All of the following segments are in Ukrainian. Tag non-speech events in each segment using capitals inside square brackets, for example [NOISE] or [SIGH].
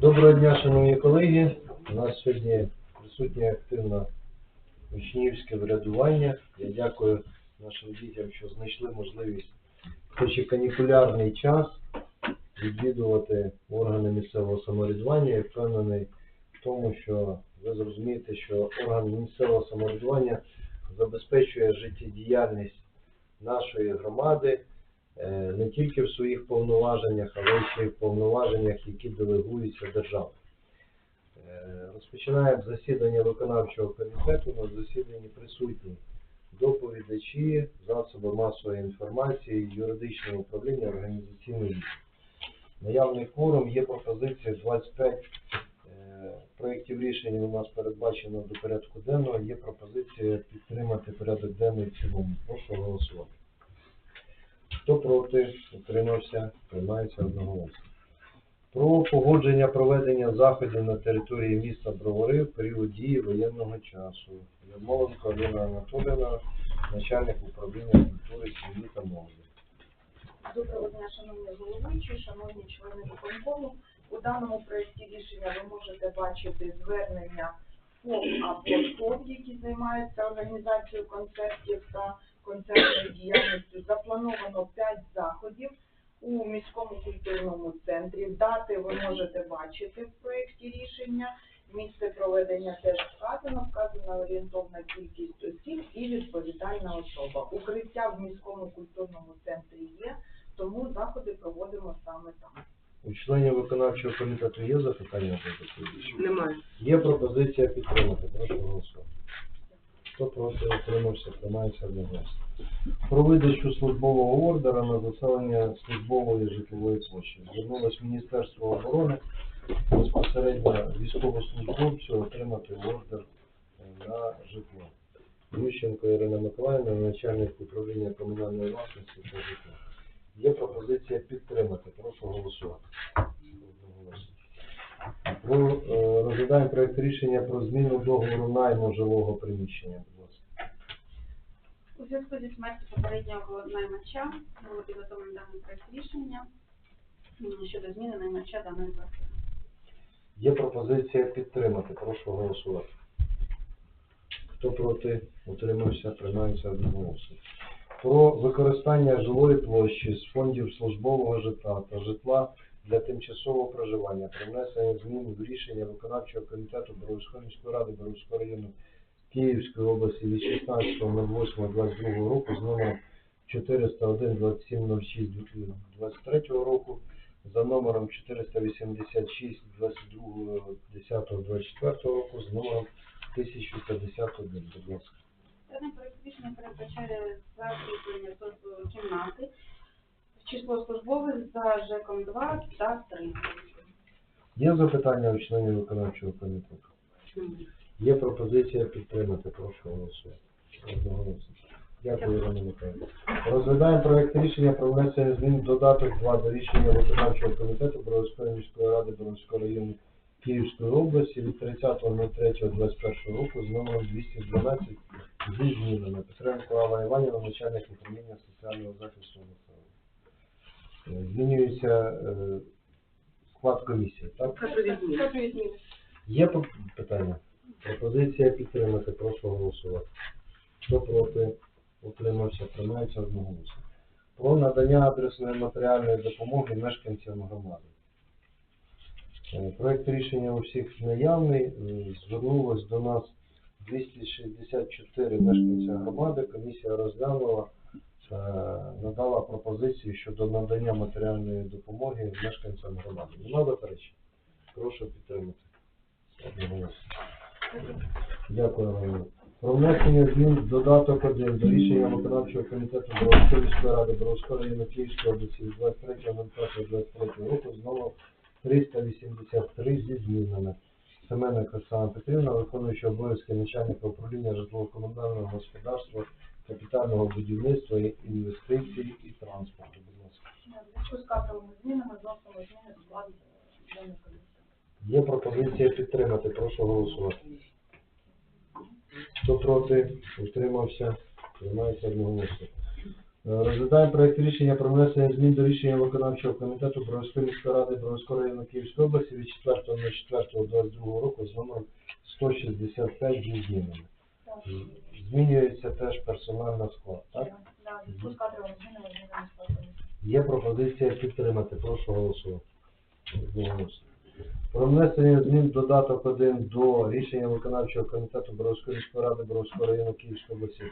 Доброго дня, шановні колеги. У нас сьогодні присутнє активно учнівське врядування. Я дякую нашим дітям, що знайшли можливість, хоч і канікулярний час, відвідувати органи місцевого самоврядування. Я впевнений в тому, що ви зрозумієте, що орган місцевого самоврядування забезпечує життєдіяльність нашої громади е, не тільки в своїх повноваженнях, але ще й в повноваженнях, які делегуються державою. Е, Розпочинаємо засідання виконавчого комітету. На засіданні присутні доповідачі, засоби масової інформації, юридичне управління, організаційний відділ. Наявний форум є пропозиція 25 е, проєктів рішень у нас передбачено до порядку денного. Є пропозиція підтримати порядок денний в цілому. Прошу голосувати. Хто проти, утримався, приймається одноголосно. Про погодження проведення заходів на території міста Бровари в період дії воєнного часу. Ярмоленко Аліна Анатоліївна, начальник управління культури, сім'ї та молоді. Доброго дня, шановні головуючі, шановні члени виконкому. У даному проєкті рішення ви можете бачити звернення ФОП або ТОП, які займаються організацією концертів та концертною діяльністю. Заплановано 5 заходів у міському культурному центрі. Дати ви можете бачити в проєкті рішення. Місце проведення теж вказано, вказана орієнтовна кількість осіб і відповідальна особа. Укриття в міському культурному центрі є, тому заходи проводимо саме там. У членів виконавчого комітету є запитання до доповідача? Немає. Є пропозиція підтримати. Прошу голосувати. Хто проти утримався, приймається одноголосно. Про видачу службового ордера на заселення службової житлової площі. Звернулось Міністерство оборони безпосередньо військовослужбовцю отримати ордер е, на житло. Ющенко Ірина Миколаївна, начальник управління комунальної власності та житла. Є пропозиція підтримати. Прошу голосувати. Про, е, розглядаємо проект рішення про зміну договору найму жилого приміщення. Будь ласка. У зв'язку зі смертю попереднього наймача було підготовлено даний проект рішення щодо зміни наймача даної квартири. Є пропозиція підтримати. Прошу голосувати. Хто проти, утримався, приймається одноголосно. Про використання жилої площі з фондів службового житла та житла для тимчасового проживання при внесенні змін в рішення виконавчого комітету Боровської міської ради Боровського району Київської області від 16.08.22 року з номером 401 27 06 23 року за номером 486 22 10 24 року з номером 1051. Будь ласка. Рішення передбачає закріплення службової кімнати в число службових за ЖЕКом 2 та 3. Є запитання у членів виконавчого комітету? Є пропозиція підтримати. Прошу голосувати. Одноголосно. Дякую, Ірина Михайлівна. Розглядаємо проект рішення про внесення змін в додаток 2 до рішення виконавчого комітету Боровської міської ради Боровського району Київської області від 30.03.21 року з номером 212 зі змінами. Петренко Алла Іванівна, начальник управління соціального захисту населення. Е, Змінюється е, склад комісії, так? Є питання? Пропозиція підтримати, прошу голосувати. Хто проти, утримався, приймається одноголосно. Про надання адресної матеріальної допомоги мешканцям громади. Проект рішення у всіх наявний. Звернулось до нас 264 мешканця громади. Комісія розглянула, е, надала пропозицію щодо надання матеріальної допомоги мешканцям громади. Нема заперечень? Прошу підтримати. Дякую, Галина. Про внесення змін додаток 1 до рішення виконавчого комітету Боровської міської ради Боровського району Київської області від 23.05.23 року з номером 383 зі змінами. Семенник Оксана Петрівна, виконуюча обов'язки начальника управління житлово-комунального господарства, капітального будівництва, інвестицій і транспорту. Будь ласка. Зв'язку з кадровими змінами вносимо зміни комісії. Є пропозиція підтримати. Прошу голосувати. Хто проти, утримався, приймається одноголосно. Розглядаємо проект рішення про внесення змін до рішення виконавчого комітету Бровської міської ради Бровського району Київської області від 4.04.22 року з номером 165 зі змінами. Змінюється теж персональний склад, так? Є пропозиція підтримати. Прошу голосувати. Про внесення змін додаток 1 до рішення виконавчого комітету Боровської міської ради Боровського району Київської області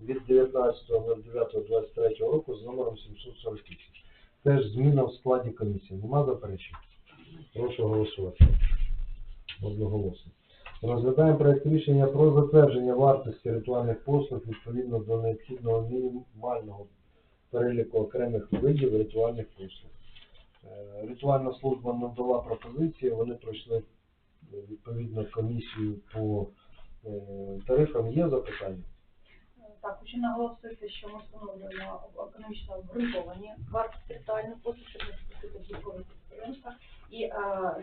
від 19.09.23 року з номером 748. Теж зміна в складі комісії. Нема заперечень? Прошу голосувати. Одноголосно. Розглядаємо проект рішення про затвердження вартості ритуальних послуг відповідно до необхідного мінімального переліку окремих видів ритуальних послуг. Е, Ритуальна служба надала пропозиції, вони пройшли е, відповідно комісію по е, тарифам. Є запитання? Так, хочу наголосити, що ми встановлюємо економічно обґрунтовані вартості ритуальних послуг, щоб не спустити військових підприємства. І е,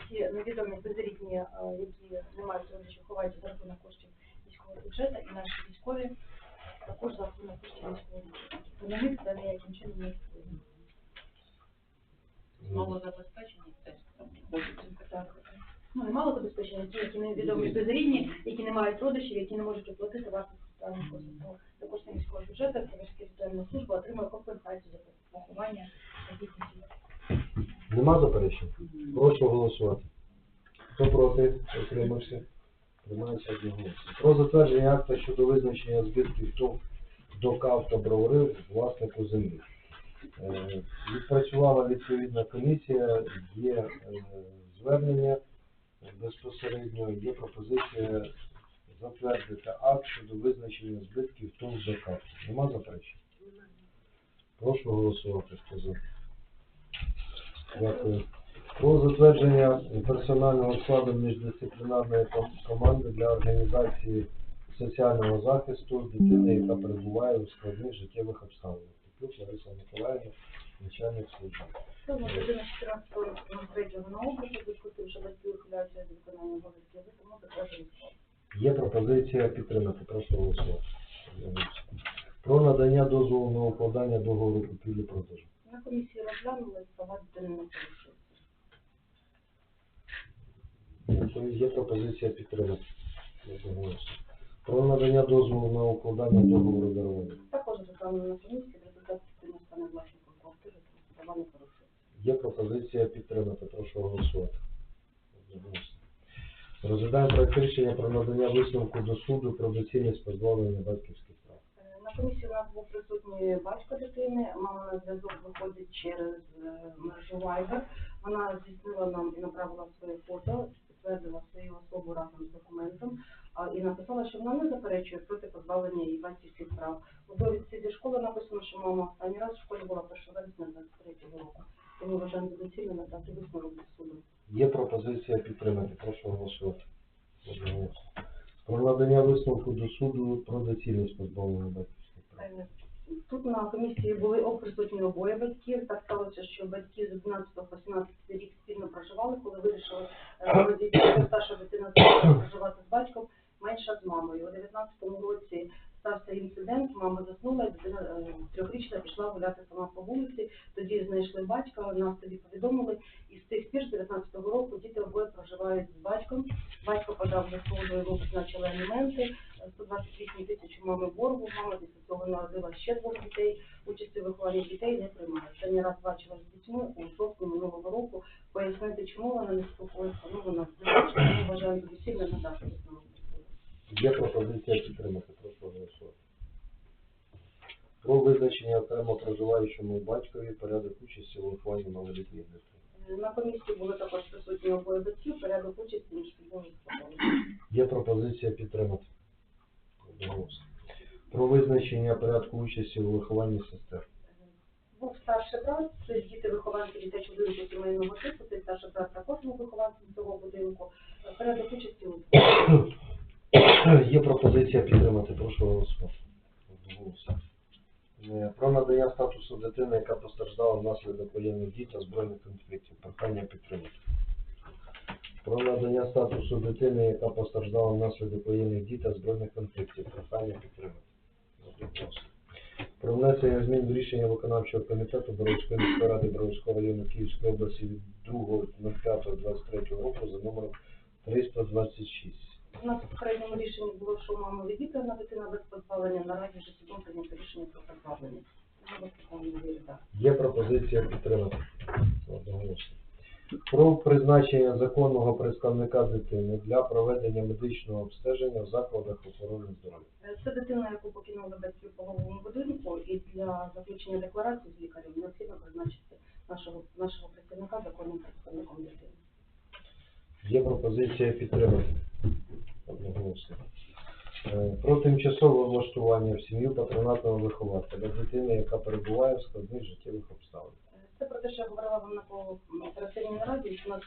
ті невідомі безрідні, е, які не мають родичів, ховаються за рахунок коштів військового бюджету, і наші військові також за рахунок коштів військового бюджету. Тобто на них це ніяким чином не впливає. Малозабезпечені теж там. Так. Ну, немало забезпечення, ті, які невідомі безрідні, які не мають родичів, які не можуть оплатити вартість кошти міського бюджету Київська соціальна служба отримує компенсацію за поховання таких осіб. Нема заперечень? Прошу голосувати. Хто проти? Утримався? Приймається одноголосно. Про затвердження акта щодо визначення збитків ТОВ до КАВ та бровари власнику землі. Е, Відпрацювала відповідна комісія, є е, звернення безпосередньо, є пропозиція затвердити акт щодо визначення збитків ТОВ КАВ. Нема заперечень? Прошу голосувати. Хто за? Дякую. Про затвердження персонального складу міждисциплінарної команди для організації соціального захисту дитини, яка перебуває у складних життєвих обставинах. Тут Лариса Миколаївна, начальник служби. Тому людина 14 років на області, зв'язку з тим, що батьки ухиляються від виконання обов'язків, тому затверджений склад. Є пропозиція підтримати. Прошу голосувати. Про надання дозволу на укладання договору купівлі-продажу. На комісії розглянули і порушуються. Тобто Є пропозиція підтримати. Про надання дозволу на укладання договору дарування. Також розглянули на комісії, в результаті дитина стане власником квартири, тому порушуються. Є пропозиція підтримати. Прошу голосувати. Розглядаємо проект рішення про надання висновку до суду про доцільність позбавлення батьківських прав. На комісії у нас був присутній батько дитини, мама на зв'язок виходить через е, мережу Viber. Вона здійснила нам і направила своє фото, підтвердила свою особу разом з документом і написала, що вона не заперечує проти позбавлення її батьківських прав. У довідці зі школи написано, що мама останній раз в школі була 1 вересня 23 року. Тому вважаємо доцільно надати висновок до суду. Є пропозиція підтримати. Прошу голосувати. Про надання висновку до суду про доцільність позбавлення батьківських прав. Тут на комісії були присутні обоє батьків. Так сталося, що батьки з 11 по 17 рік спільно проживали, коли вирішили е, родити старша дитина проживати з батьком, менша з мамою. У 19-му році стався інцидент, мама заснула, дитина е, трьохрічна пішла гуляти сама по вулиці. Тоді знайшли батька, нас тоді повідомили. І з тих пір, з 19-го року, діти обоє проживають з батьком. Батько подав до суду, йому призначили аліменти. Е, 128 тисяч мами боргу. Мама після цього народила ще двох дітей. Участі в вихованні дітей не приймає. Останній раз бачила з дітьми у жовтні минулого року. Пояснити, чому вона не спокоїться. Ну, вона за доцільно надати. Є пропозиція підтримати. Прошу голосувати. Про визначення окремо проживаючому батькові порядок участі у вихованні малолітніх дітей. На комісії були також присутні обоє батьків, порядок участі між. Є пропозиція підтримати. Про визначення порядку участі у вихованні сестер. Був старший брат, це діти вихованці дитячого будинку сімейного типу, цей старший брат також був вихованцем цього будинку. Порядок участі у [COUGHS] [CLEARS THROAT] Є пропозиція підтримати. Прошу голосувати. Е, Про надання статусу дитини, яка постраждала внаслідок воєнних дій та збройних конфліктів. Прохання підтримати. Про надання статусу дитини, яка постраждала внаслідок воєнних дій та збройних конфліктів. Прохання підтримати. Про внесення змін до рішення виконавчого комітету Боровської міської ради Боровського району Київської області від 2.05.23 року за номером 326. У нас в попередньому рішенні було, що мама відібрана дитина без позбавлення, наразі вже судом прийнято рішення про позбавлення. Є пропозиція підтримати одноголосно. Про призначення законного представника дитини для проведення медичного обстеження в закладах охорони здоров'я. Е, Це дитина, яку покинули батьки в пологовому будинку, і для заключення декларації з лікарем необхідно призначити нашого, нашого працівника законним представником дитини. Є пропозиція підтримати одноголосно. Е, Про тимчасове влаштування в сім'ю патронатного вихователя дитини, яка перебуває в складних життєвих обставинах. Це про те, що я говорила вам на оперативній нараді, що у нас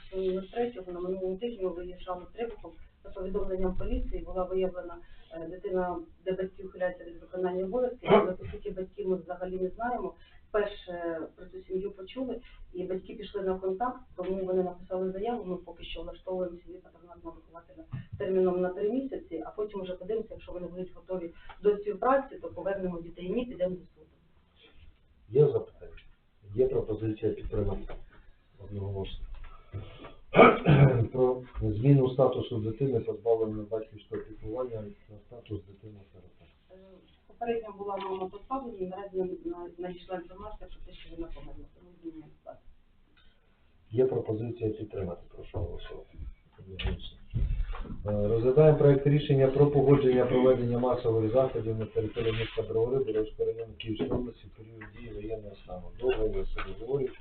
03 на минулому тижні виїжджали Требухом за повідомленням поліції, була виявлена е, дитина, де батьки ухиляються від виконання обов'язків, але по суті батьків ми взагалі не знаємо. Перше про цю сім'ю почули, і батьки пішли на контакт, тому вони написали заяву. Ми поки що влаштовуємо сім'ї патронатного вихователя терміном на три місяці, а потім вже подивимося, якщо вони будуть готові до співпраці, то повернемо дітей. Ні, підемо до суду. Є запитання? Є пропозиція підтримати одноголосно. [CLEARS THROAT] Про зміну статусу дитини, позбавленої батьківського піклування на статус дитини сирота. Попередньо була мама позбавлена, наразі надійшла інформація про те, що вона померла. Є пропозиція підтримати. Прошу голосувати. Е, Розглядаємо проект рішення про погодження проведення масових заходів на території міста Бровари, Боровського району Київської області в період дії воєнного стану. Довгий Василь Григорійович,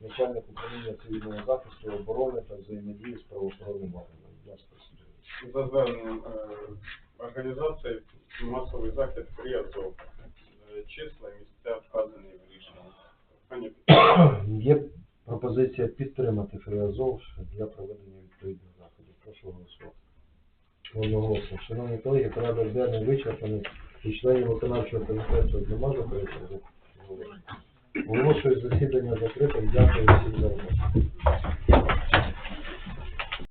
начальник управління цивільного захисту, оборони та взаємодії з правоохоронним органом. За зверненням е, організації масовий захід «Фріазов». Е, Числа і місця вказані в рішенні. Є пропозиція підтримати Фріазов для проведення відповідних заходів. Прошу голосувати. Одноголосно. Шановні колеги, порядок денний вичерпаний і членів виконавчого комітету нема заперечень. Оголошую засідання закритим. Дякую всім за роботу.